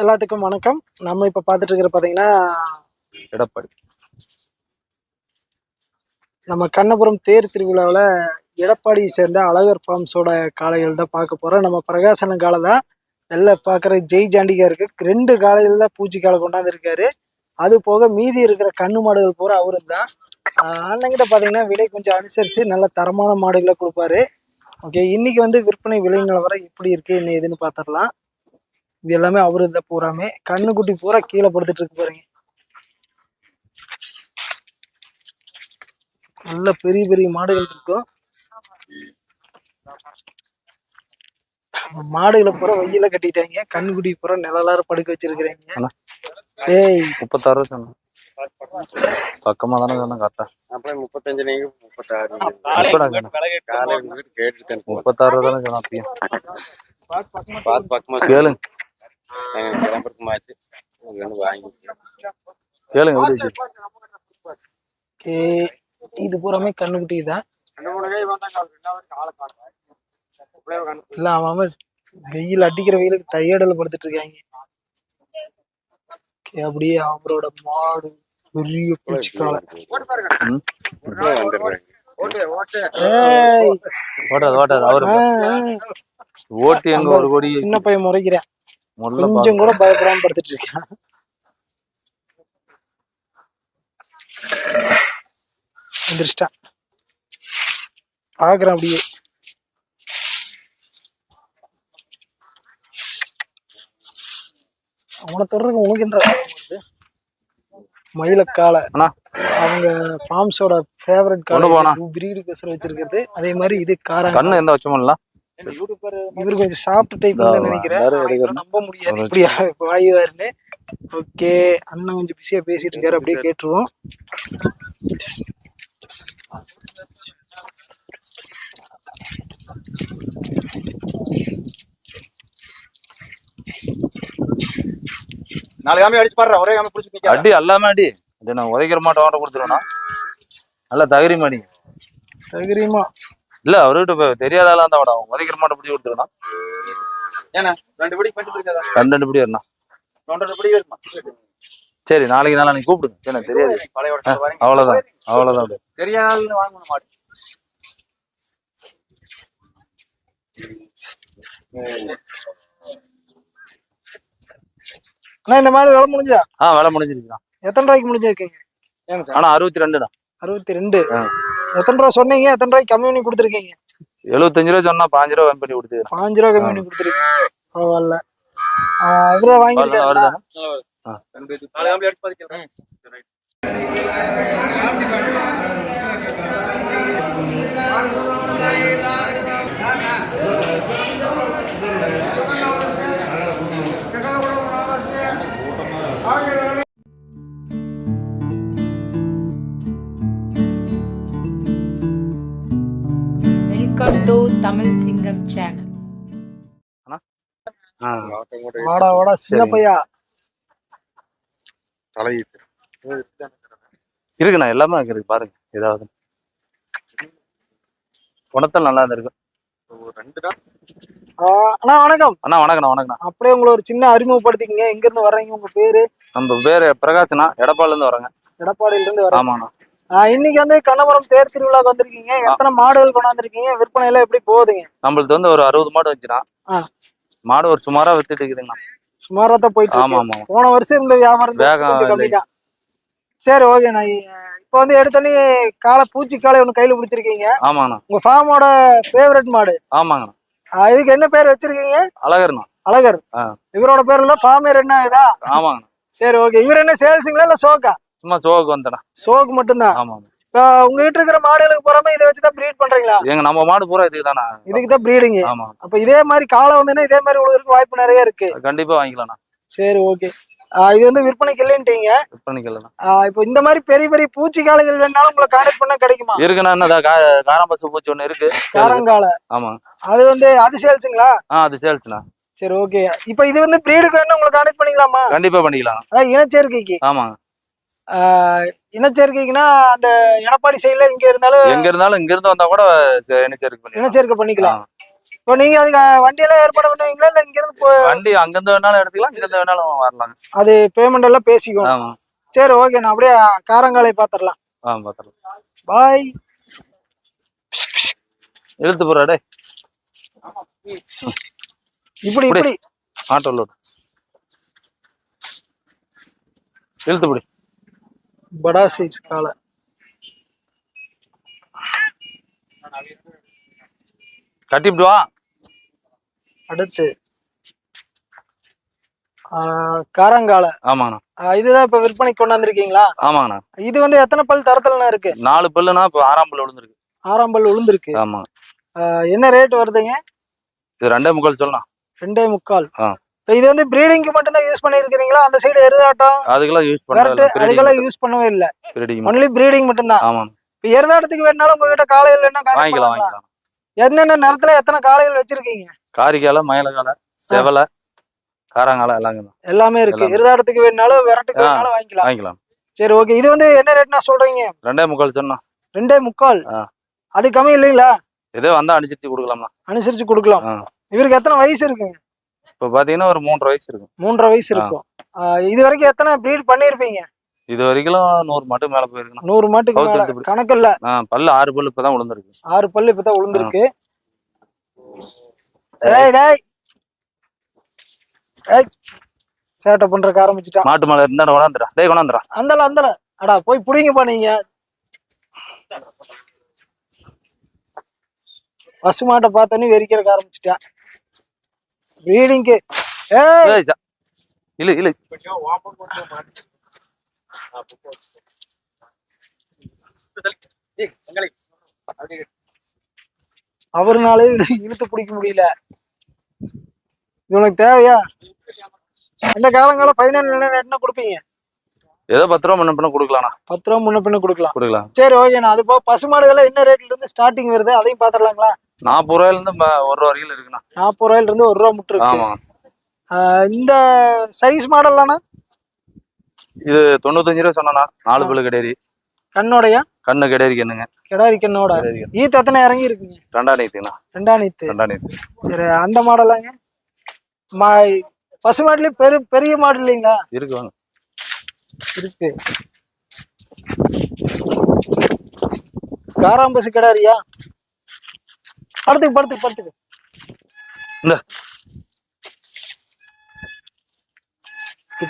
எல்லாத்துக்கும் வணக்கம். நம்ம இப்ப பார்த்துட்டு இருக்கிற பாத்தீங்கன்னா எடப்பாடி. நம்ம கண்ணபுரம் தேர் திருவிழாவில் எடப்பாடியை சேர்ந்த அழகர் ஃபார்ம்ஸோட காளைகள் தான் பார்க்க போறோம். நம்ம பிரகாசன காலை தான். எல்லாம் பார்க்குற ஜெய் ஜாண்டிகா இருக்கு ரெண்டு காளைகள் தான் பூச்சி காலை கொண்டாந்துருக்காரு. அது போக மீதி இருக்கிற கண்ணு மாடுகள் பூரா அவரு தான். அண்ணங்கிட்ட பார்த்தீங்கன்னா விலை கொஞ்சம் அனுசரித்து நல்ல தரமான மாடுகளை கொடுப்பாரு. ஓகே இன்னைக்கு வந்து விற்பனை விலை நிலவரம் எப்படி இருக்கு என்ன ஏதுன்னு பார்த்துடலாம் இது எல்லாமே அவரு தான் பூராமே. கண்ணுக்குட்டி பூரா கீழே படுத்துட்டு இருக்கு பாருங்க. நல்ல பெரிய பெரிய மாடுகள் இருக்கும் மாடுகளை பூரா வெயில கட்டிட்டாங்க. கண்ணுக்குட்டி பூரா நிழலார படுக்க வச்சிருக்கிறீங்க. ஏய். முப்பத்தாறு சொன்னேன் பக்கமா தானே சொன்னேன் கரெக்டா. அப்புறம் முப்பத்தஞ்சு நீங்க முப்பத்தாறு. முப்பத்தாறு தானே சொன்னேன் அப்பயும். கேளுங்க. நாங்க கிளம்புறதுமாச்சு வாங்கி கேளுங்க இது பூராமே கண்ணுக்குட்டி தான் இல்ல அவன் அவன் வெயில் அடிக்கிற வெயிலுக்கு டயர்டில் படுத்துட்டு இருக்காங்க. அப்படியே அவரோட மாடு பெரிய பூச்சிக்கால. ஓட்டாது ஓட்டாது அவரு. ஓட்டி எங்க ஒரு கோடி சின்ன பையன் முறைக்கிறேன். கொஞ்சம் கூட பயப்படாம படுத்துட்டு இருக்கான் எந்திரிச்சிட்டான் பாக்குறேன் அப்படியே அவனை தொடர்ந்து உனக்கு என்ற மயிலக்கால. அவங்க ஃபார்ம்ஸோட ஃபேவரட். கால பிரீடு கசர் வச்சிருக்கிறது அதே மாதிரி இது காரம் கண்ணு எந்த வச்சோம்ல இவரு கொஞ்சம் சாப்பிட்டு டைப் நினைக்கிறேன். நம்ப முடியாது. இப்படியா வாயுவாருன்னு ஓகே அண்ணன் கொஞ்சம் பிஸியா பேசிட்டு இருக்காரு அப்படியே கேட்டுருவோம். நாலு காமி அடிச்சு பாடுற ஒரே காமி பிடிச்சி அடி எல்லாமே அடி. இது நான் உதைக்கிற மாட்டேன் ஓட்ட கொடுத்துருவேண்ணா நல்லா தகரி மாடி தகிரியமா இல்ல அவர்கிட்ட இப்ப தெரியாத ஆளா இருந்தா விட உதைக்கிற மாட்டை பிடிச்சி கொடுத்துருவேண்ணா ஏன்னா ரெண்டு படி பஞ்சு பிடிக்காதா? ரெண்டு ரெண்டு படி வரணும் ரெண்டு படி வருமா சரி நாளைக்கு நாளா நீ கூப்பிடுங்க எனக்கு தெரியாது. அவ்வளவுதான் அவ்வளவுதான். தெரியாதுன்னு வாங்கணும் மாடு. அண்ணா இந்த மாதிரி வேலை முடிஞ்சா ஆ வேலை முடிஞ்சிருச்சுண்ணா. எத்தனை ரூபாய்க்கு முடிஞ்சிருக்கீங்க? ஆனா அறுபத்தி ரெண்டுண்ணா. அறுபத்தி ரெண்டு. எத்தனை ரூபா சொன்னீங்க? எத்தனை ரூபாய்க்கு கம்மி பண்ணி கொடுத்துருக்கீங்க? எழுபத்தஞ்சு ரூபா சொன்னா பாஞ்சு ரூபா கம்மி பண்ணி கொடுத்து பாஞ்சு ரூபா கம்மி பண்ணி கொடுத்துருக்கீங்க. பரவாயில்ல. ஆஹ் இவர்தான் வாங்கியிருக்காரு. தமிழ் சிங்கம் சேனல் வாடா வாடா சின்ன சரிங்க. பையா. தலையிட்டு. இருக்குண்ணா எல்லாமே அங்க இருக்கு பாருங்க ஏதாவது. குணத்தல் நல்லா இருந்திருக்கு ரெண்டு தான். ஆஹ் அண்ணா வணக்கம். அண்ணா வணக்கண்ணா வணக்கண்ணா. அப்படியே உங்களை ஒரு சின்ன அறிமுகப்படுத்திக்கங்க. எங்க இருந்து வர்றீங்க உங்க பேரு? நம்ம பேரு பிரகாஷ்ண்ணா எடப்பாடில இருந்து வரேங்க. எடப்பாடியில இருந்து வர ஆமாண்ணா. இன்னைக்கு வந்து கண்ணபுரம் தேர் திருவிழாக்கு வந்திருக்கீங்க. எத்தனை மாடுகள் கொண்டாந்துருக்கீங்க? விற்பனை எல்லாம் எப்படி போகுதுங்க? நம்மளுக்கு வந்து ஒரு அறுபது மாடு ஆ. மாடு ஒரு சுமாரா வித்துட்டு இருக்குதுங்கண்ணா. சுமாரா தான் போயிட்டு ஆமா. ஆமா போன வருஷம் இந்த வியாபாரம் வேகம் சரி ஓகே நான் இப்போ வந்து எடுத்தோன்னே காலை பூச்சி காலை ஒன்று கையில பிடிச்சிருக்கீங்க. ஆமாங்கண்ணா. உங்க ஃபார்மோட ஃபேவரட் மாடு. ஆமாங்கண்ணா. இதுக்கு என்ன பேர் வச்சிருக்கீங்க? அழகர்ண்ணா. அழகர். இவரோட பேர் இல்ல ஃபார்மர் என்ன இதா? ஆமாங்கண்ணா. சரி ஓகே. இவர் என்ன சேல்ஸுங்களா இல்ல சோக்கா சும்மா சோக்கு வந்தண்ணா சோக்கு மட்டும்தான். இப்போ உங்ககிட்ட இருக்கிற மாடுகளுக்கு புறமே இதை வச்சு தான் ப்ரீட் பண்றீங்களா? எங்க நம்ம மாடு பூரா இதுக்கு தானே? இதுக்கு தான் ப்ரீடிங் ஆமா. அப்ப இதே மாதிரி காலை வந்ததுன்னா இதே மாதிரி உங்களுக்கு வாய்ப்பு நிறைய இருக்கு. கண்டிப்பா வாங்கிக்கலாம்ண்ணா. சரி ஓகே இது வந்து விற்பனைக்கு இல்லைன்ட்டீங்க. விற்பனைக்கலாம் ஆஹ் இப்போ இந்த மாதிரி பெரிய பெரிய பூச்சி காளைகள் வேணாலும் உங்களை கான்டாக்ட் பண்ணா கிடைக்குமா? இருக்குண்ணா காராம்பசு பூச்சி ஒண்ணு இருக்கு. காரங்கால. ஆமா. அது வந்து அது சேல்ஸுங்களா? ஆ அது சேல்ஸ்ண்ணா. சரி ஓகே இப்போ இது வந்து ப்ரீடுக்கு வேணா உங்களை கான்டாக்ட் பண்ணிக்கலாமா? கண்டிப்பா பண்ணிக்கலாம் இனச்சேர்க்கைக்கு. ஆமாங்க. இனச்சேர்க்கைக்குன்னா அந்த எடப்பாடி சைடுல இங்க இருந்தாலும் எங்க இருந்தாலும் இங்க இருந்து வந்தா கூட சே- என்ன சேர்க்கை பண்ணிக்கலாம். இனச்சேர்க்கை பண்ணிக்கலாம். இப்போ நீங்க அதுக்கு வண்டியெல்லாம் ஏற்பாடு பண்ணுவீங்களா? இல்ல இங்க இருந்து வண்டி அங்கிருந்து வேணாலும் எடுத்துக்கலாம் இங்கிருந்து வேணாலும் வரலாங்க அது பேமெண்ட் எல்லாம் பேசிக்குவோம். ஆமா. சரி ஓகே நான் அப்படியே காரங்காலை பாத்திரலாம். ஆ பார்த்துக்கலாம் பாய் இழுத்து போறா டேய். இப்படி இப்படி. இப்படி. ஆட்டோ லோடு இழுத்து பிடி. படா சைஸ் காலை. கட்டிவிட்டு வா அடுத்து காரங்காலை. ஆமாங்கண்ணா. இதுதான் இப்ப விற்பனைக்கு கொண்டாந்துருக்கீங்களா ஆமாங்கண்ணா. இது வந்து எத்தனை பல் தரத்துலண்ணா இருக்கு? நாலு பல்லுனா இப்போ ஆறாம் பல்லு விழுந்துருக்கு. ஆறாம் பல் உளுந்துருக்கு ஆமாங்க. ஆ, என்ன ரேட் வருதுங்க? இது ரெண்டே முக்கால் சொல்லலாம் ரெண்டே முக்கால். இப்ப இது வந்து பிரீடிங்க்கு மட்டும் தான் யூஸ் பண்ணிருக்கீங்களா அந்த சைடு எருதாட்டம் அதுக்கெல்லாம் யூஸ் பண்ணல. அதுக்கெல்லாம் யூஸ் பண்ணவே இல்ல. பிரீடிங் ஒன்லி பிரீடிங் மட்டும்தான். ஆமாம். இப்ப எருதாட்டத்துக்கு வேணாலும் உங்ககிட்ட காளைகள் வேணா வாங்கிக்கலாம்? வாங்கிக்கலாம். என்னென்ன நேரத்துல எத்தனை காளைகள் வச்சிருக்கீங்க? காரிக்கால மயிலகால செவலை காராங்கால எல்லாங்க தான். எல்லாமே இருக்கு. எருதாட்டத்துக்கு வேணாலும் விரட்டுக்கு. வேணாலும் வாங்கிக்கலாம். வாங்கிக்கலாம். சரி ஓகே இது வந்து என்ன ரேட்னா சொல்றீங்க? ரெண்டே முக்கால் சொன்னா. ரெண்டே முக்கால். அது கம்மி இல்லைங்களா? ஏதோ வந்தா அடிச்சிட்டு கொடுக்கலாம்ண்ணா. அனுசரிச்சு கொடுக்கலாம். இவருக்கு எத்தனை வயசு இருக்குங்க? இப்போ பாத்தீங்கன்னா ஒரு மூன்றரை வயசு இருக்கும். மூன்றரை வயசு இருக்கும். இது வரைக்கும் எத்தனை ப்ரீட் பண்ணிருப்பீங்க இது வரைக்கும் நூறு மட்டும் மேல போயிருக்குண்ணா. நூறு மாட்டுக்கு மேல. கணக்கு இல்ல. பல்லு ஆறு பல்லு இப்பதான் விழுந்திருக்கு ஆறு பல்லு இப்பதான் விழுந்திருக்கு சேட்டை பண்றதுக்கு ஆரம்பிச்சுட்டான். மாட்டு மேல இருந்தா கொண்டாந்துடா. டேய் கொண்டாந்துடா. அந்தல அந்தல. அடா போய் புடிங்கப்பா நீங்க. பசுமாட்டை பார்த்தோன்னே வெறிக்கிறதுக்கு ஆரம்பிச்சுட்டான். ஏய், தங்காளி. அப்படியே அவருனாலே இழுத்து பிடிக்க முடியல. இவனுக்கு தேவையா? அந்த காலங்காலம் ஃபைனல் என்ன கொடுப்பீங்க? ஏதோ பத்து ரூபா முன்ன பண்ண கொடுக்கலாம்ண்ணா. பத்து ரூபா முன்ன பின்ன கொடுக்கலாம். கொடுக்கலாம். சரி ஓகேண்ணா அது போக பசுமாடுகள் என்ன ரேட்ல இருந்து ஸ்டார்டிங் வருது? அதையும் பாத்துடலாங்களா நாற்பது ரூபாயில இருந்து ஒரு ரூபா வரைக்கும் இருக்குண்ணா. நாற்பது ரூபாயில இருந்து ஒரு ரூபா முட்டு ஆமா. இந்த சைஸ் மாடல்லாண்ணா இது தொண்ணூத்தஞ்சு ரூபா சொன்னா நாலு பல்லு கிடையாது. கண்ணோடைய? கண்ணு கிடையாது என்னங்க கிடாரி கண்ணோட. ஈத்து எத்தனை இறங்கி இருக்குங்க? ரெண்டா நீத்துண்ணா ரெண்டா நீத்து ரெண்டா நீத்து சரி அந்த மாடலாங்க மா பசு மாடுலயே பெரு பெரிய மாடு இல்லைங்களா? இருக்கு வாங்க. இருக்கு. காராம்பசு கிடாரியா? படத்துக்கு படத்துக்கு படத்துக்கு. இந்த.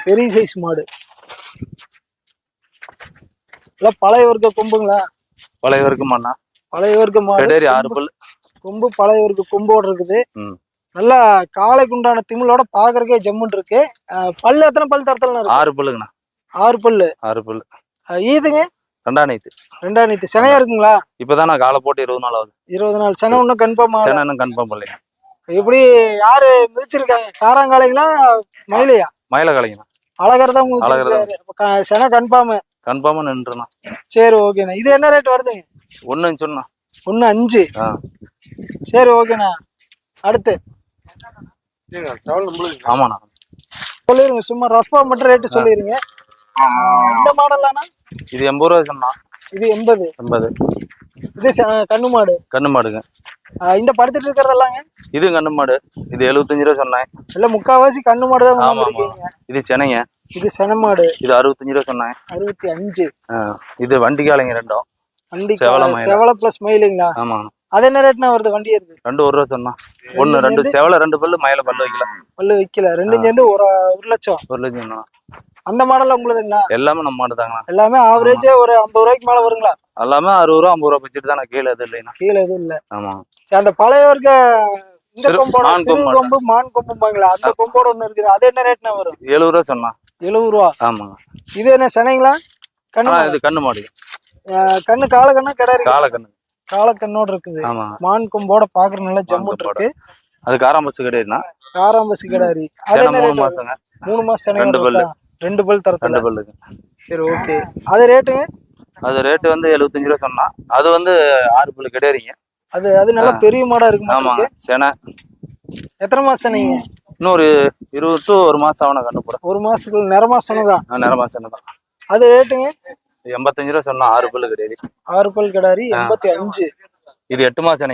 பெரிய சைஸ் மாடு. எல்லாம் பழைய வர்க்க கொம்புங்களா? பழைய இருக்குமாண்ணா பழைய வர்க்க மாடு. ஆறு கொம்பு- பல்லு கொம்பு பழைய வர்க்க கொம்போட இருக்குது. நல்லா காளைக்கு உண்டான திமிழோட பாக்குறதுக்கே ஜம்முன் இருக்கு. பல்லு எத்தனை பல் தரத்துல ஆறு பல்லுங்கண்ணா. ஆறு பல்லு. ஆறு பல்லு. ஈதுங்க? ரெண்டா நீத்து ரெண்டா நீத்து செனையா இருக்குங்களா? இப்பதான் நான் காலை போட்டு இருபது நாள் ஆகுது. இருபது நாள். செனை ஒன்றும் கன்ஃபார்ம் சேனா இன்னும் கன்ஃபார்ம் பண்ணலைங்க. எப்படி யாரு மிதிச்சிருக்காங்க காராங்காலைங்களா மயிலையா? மயில காலைங்கண்ணா அழகர் தான். உங்களுக்கு சென கன்ஃபார்ம் கன்ஃபார்மா நின்றுண்ணா சரி ஓகேண்ணா இது என்ன ரேட் வருதுங்க? ஒன்னு சொன்னா ஒண்ணு அஞ்சு. ஆ. சரி ஓகேண்ணா அடுத்து. ஆமாண்ணா. சொல்லிருங்க சும்மா ரஃபா மட்டும் ரேட்டு சொல்லிருங்க. இந்த மாடலாண்ணா இது எண்பது ரூபா சொன்னா. இது எண்பது. எண்பது. இது கண்ணு மாடு. கண்ணு மாடுங்க. இந்த படுத்துட்டு இருக்கிறதெல்லாங்க? இது கண்ணு மாடு. இது எழுபத்தஞ்சு ரூபா சொன்னேன். இல்ல முக்காவாசி கண்ணு மாடு தான் ஆமா ஆமா. இது செனைங்க. இது சென மாடு. இது அறுபத்தஞ்சு ரூபா சொன்னேன். அறுபத்தி அஞ்சு. இது வண்டி காலைங்க ரெண்டும். வண்டி செவல பிளஸ் மயிலுங்களா? ஆமாங்க அது என்ன ரேட்னா வருது வண்டி இருக்கு ரெண்டு ஒரு ரூபா சொன்னா ஒன்னு ரெண்டு செவலை ரெண்டு பல்லு மயில பல்லு வைக்கல. பல்லு வைக்கல. ரெண்டும் சேர்ந்து ஒரு ஒரு லட்சம். ஒரு லட்சம். அந்த மாடல் உங்களுதுங்களா? எல்லாமே நம்ம மாடு தாங்கண்ணா. எல்லாமே ஆவரேஜ் ஒரு ஐம்பது ரூபாய்க்கு மேல வருங்களா? எல்லாமே அறுபது ரூபா ஐம்பது ரூபா வச்சுட்டு தானே கீழே எதுவும் இல்லைண்ணா. கீழே எதுவும் இல்ல. ஆமா. அந்த பழைய வர்க்க இந்த கொம்போட கொம்பு கொம்பு மான் கொம்புப்பாங்களா அந்த கொம்போட ஒண்ணு இருக்குது. அது என்ன ரேட்னா வரும்? எழுபது ரூபா சொன்னா. எழுபது ரூபா. ஆமாங்க இது என்ன சென்னைங்களா கண்ணு. இது கண்ணு மாடு. கண்ணு கால கண்ணா? கிடாரி காலை கண்ணு. கால கண்ணோட இருக்குது. மான் கொம்போட பாக்குற நல்லா ஜம்முன் கொம்போட. இருக்கு. அது காராம்பஸ் கிடையாதுண்ணா காராம்பசு கிடாரி அது. என்ன மூணு மாசங்க. மூணு மாசம் ரெண்டு பல்லு. ரெண்டு பல் தரத்துல? ரெண்டு பல்லுங்க சரி ஓகே அது ரேட்டுங்க அது ரேட்டு வந்து எழுபத்தஞ்சு ரூபா சொன்னா. அது வந்து ஆறு பல்லு கிடையாதுங்க. அது அது நல்லா பெரிய மாடா இருக்கு ஆமாங்க. செனை. எத்தனை மாசம் நீங்க? இன்னொரு இருபது டு ஒரு மாசம் ஆகணும் கண்ணு போட ஒரு மாசத்துக்கு நிறமா தான் நேரமா சென்னை தான் அது ரேட்டுங்க எண்பத்தஞ்சு ரூபா சொன்னா ஆறு பல்லு கிடையாது. ஆறு பல் கிடாரி எண்பத்தி அஞ்சு இது எட்டு மாசம்.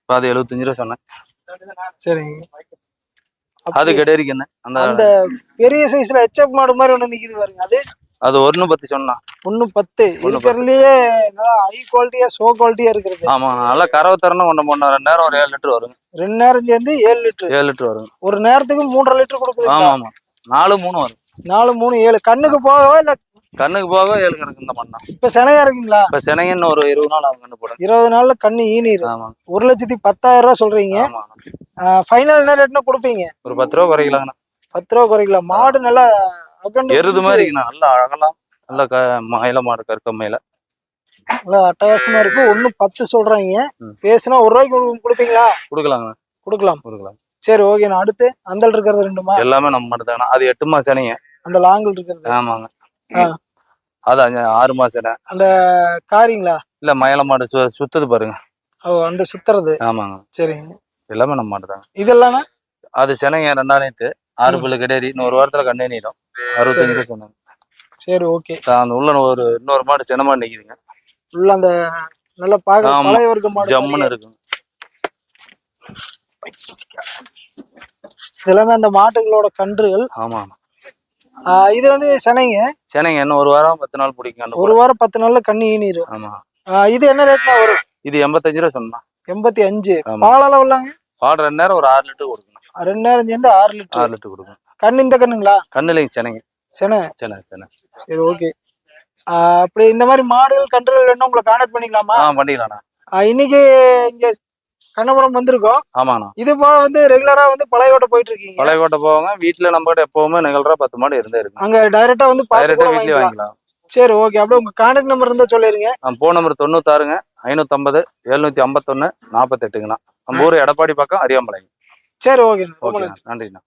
இப்போ அது எழுபத்தஞ்சு ரூபா சொன்னேன். சரிங்க. அது என்ன? அந்த அந்த பெரிய சைஸ்ல ஹெச்எப் மாடு மாதிரி ஒண்ணு நிக்குது பாருங்க. அது அது ஒண்ணு பத்து சொன்னான் ஒண்ணு பத்து. ஒண்ணு இருக்கிறதுலயே நல்லா ஹை குவாலிட்டியா சோ குவாலிட்டியா இருக்கிறது. ஆமா நல்லா கறவை தரணும் ஒன்று மூணு ரெண்டு நேரம் ஒரு ஏழு லிட்டர் வருங்க ரெண்டு நேரம் சேர்ந்து ஏழு லிட்டர். ஏழு லிட்டர் வருங்க ஒரு நேரத்துக்கு மூன்றரை லிட்டர் கொடுக்குறீங்க ஆமா ஆமா நாலு மூணு வரும். நாலு மூணு ஏழு. கண்ணுக்கு போகவா இல்ல கண்ணுக்கு போக ஏழு கணக்கு இந்த மண்ணா. இப்ப செனையா இருக்குங்களா? இப்ப சினைங்கன்னு ஒரு இருபது நாள் அவங்க கண்ணு போட. இருபது நாள்ல கண்ணு ஈனிரும். ஆமா. ஒரு லட்சத்தி பத்தாயிரம் ரூபாய் சொல்றீங்க. ஃபைனல் என்ன ரேட்னா கொடுப்பீங்க? ஒரு பத்து ரூபா குறைக்கலாங்கண்ணா பத்து ரூபா குறைக்கலாம். மாடு நல்லா அகண்டு எருது மாதிரி நல்லா அகலாம். நல்லா க மயில மாடு கற்க மயில. நல்லா அட்டகாசமா இருக்கு. ஒண்ணு பத்து சொல்றாங்க. பேசுனா ஒரு ரூபாய்க்கு கொடு- கொடுப்பீங்களா? கொடுக்கலாங்க கொடுக்கலாம். கொடுக்கலாம். சரி ஓகே நான் அடுத்து அந்தல் இருக்கிறது ரெண்டுமா? எல்லாமே நம்ம மட்டும் தானே அது எட்டு மாசம் அந்த லாங்கில் இருக்கிறது. ஆமாங்க. ஆ. அது அஞ்சு ஆறு மாசம் அந்த காரிங்களா? இல்ல மயில மாடு சு சுத்துது பாருங்க. ஓ அந்த சுத்துறது? ஆமாங்க. சரிங்க. எல்லாமே நம்ம மாடு தாங்க. இதெல்லாம் அது சினைங்க ரெண்டாம் நேத்து ஆறு. புல்லு கிடையாது இன்னொரு வாரத்துல கண்ணே நீடும் அறுபத்தஞ்சு ரூபா சொன்னாங்க. சரி ஓகே. அந்த உள்ள ஒரு இன்னொரு மாடு சின்ன மாடு நிக்குதுங்க. உள்ள அந்த நல்ல பாக்க ஆமா. பழைய வர்க்க மாடு ஜம்முன்னு. இருக்குங்க. இதெல்லாமே அந்த மாட்டுகளோட கன்றுகள். ஆமா ஆ, இது வந்து செனைங்க சினைங்க இன்னும் ஒரு வாரம் பத்து நாள் பிடிக்கும் ஒரு வாரம் பத்து நாள்ல கண்ணு ஈனிரும். ஆமா. இது என்ன ரேட்னா வரும்? இது எண்பத்தஞ்சு ரூபா சொன்னா. எண்பத்தி அஞ்சு. பால் அளவு இல்லைங்க பால் ரெண்டு நேரம் ஒரு ஆறு லிட்டர் கொடுக்கணும். ரெண்டு நேரம் சேர்ந்து ஆறு லிட்டர். ஆறு லிட்டர் கொடுக்கணும். கண்ணு இந்த கண்ணுங்களா? கண்ணுலைங்க சினைங்க செனை சினை சினை சரி ஓகே. அப்படி இந்த மாதிரி மாடுகள் கன்றுகள் வேணும் உங்களை கான்டாக்ட் பண்ணிக்கலாமா? ஆ, இன்னைக்கு இங்க கண்ணபுரம் வந்திருக்கோம். ஆமாண்ணா. இது போக வந்து ரெகுலரா வந்து பழையோட்ட போயிட்டு இருக்கீங்க பழையக்கோட்டை போவாங்க. வீட்டுல நம்ம கிட்ட எப்பவுமே நிகழ்றா பத்து மாடு இருந்தே இருக்கு அங்க டைரக்டா வந்து டைரக்டா கூட வீட்லயே வாங்கிக்கலாம். சரி ஓகே அப்படியே உங்க கான்டாக்ட் நம்பர் இருந்தா சொல்லிருங்க. Phone number தொண்ணூத்தாறுங்க. ஐநூத்தம்பது எழுநூத்தி ஐம்பத்தொன்னு நாற்பத்தெட்டுங்கண்ணா நம்ம ஊர் எடப்பாடி பக்கம் அரியாம்பளைங்க சரி ஓகே ஓகே நன்றி. நன்றிண்ணா.